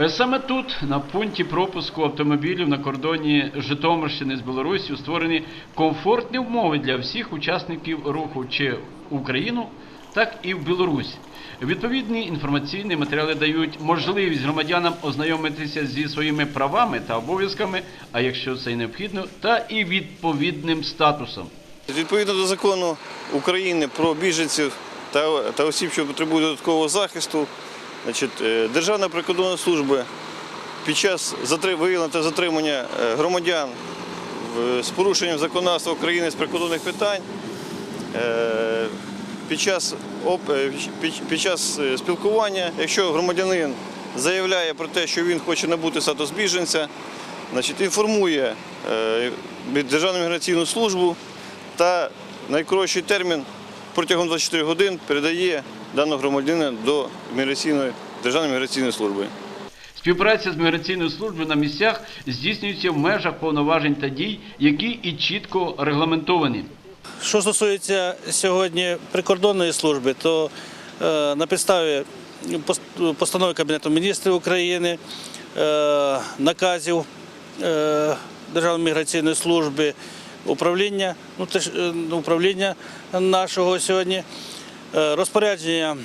Е, Саме тут, на пункті пропуску автомобілів на кордоні Житомирщини з Білорусі, створені комфортні умови для всіх учасників руху чи Україну, так і в Білорусь. Відповідні інформаційні матеріали дають можливість громадянам ознайомитися зі своїми правами та обов'язками, а якщо це необхідно, та і відповідним статусом. Відповідно до закону України про біженців та осіб, що потребують додаткового захисту, значить, е, Державна прикордонна служба під час виявлення та затримання е, громадян з порушенням законодавства України з прикордонних питань е, під час, е, е, спілкування, якщо громадянин заявляє про те, що він хоче набути статус біженця, значить, інформує е, Державну міграційну службу та найкоротший термін протягом 24 годин передає даного громадянина до міграційної, Державної міграційної служби. Співпраця з міграційною службою на місцях здійснюється в межах повноважень та дій, які і чітко регламентовані. Що стосується сьогодні прикордонної служби, то е, на підставі постанови Кабінету міністрів України, е, наказів е, Державної міграційної служби, управління, ну, управління нашого сьогодні, розпорядження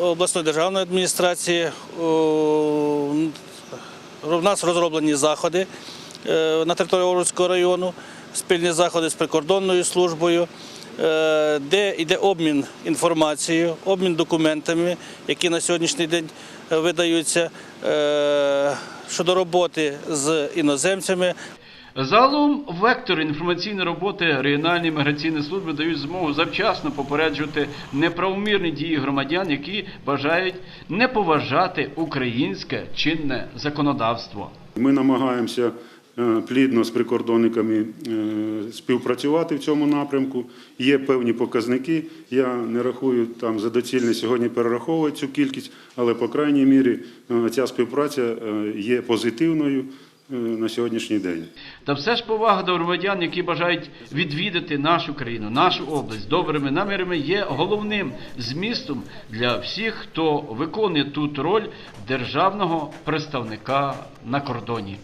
обласної державної адміністрації. у нас розроблені заходи е, на території Орудського району, спільні заходи з прикордонною службою, е, де йде обмін інформацією, обмін документами, які на сьогоднішній день е, видаються е, щодо роботи з іноземцями. Загалом вектори інформаційної роботи регіональної міграційної служби дають змогу завчасно попереджувати неправомірні дії громадян, які бажають не поважати українське чинне законодавство. Ми намагаємося е, плідно з прикордонниками е, співпрацювати в цьому напрямку. Є певні показники. Я не рахую там за доцільне сьогодні перераховувати цю кількість, але по крайній мірі е, ця співпраця є позитивною на сьогоднішній день. Та все ж повага до громадян, які бажають відвідати нашу країну, нашу область добрими намірами, є головним змістом для всіх, хто виконує тут роль державного представника на кордоні.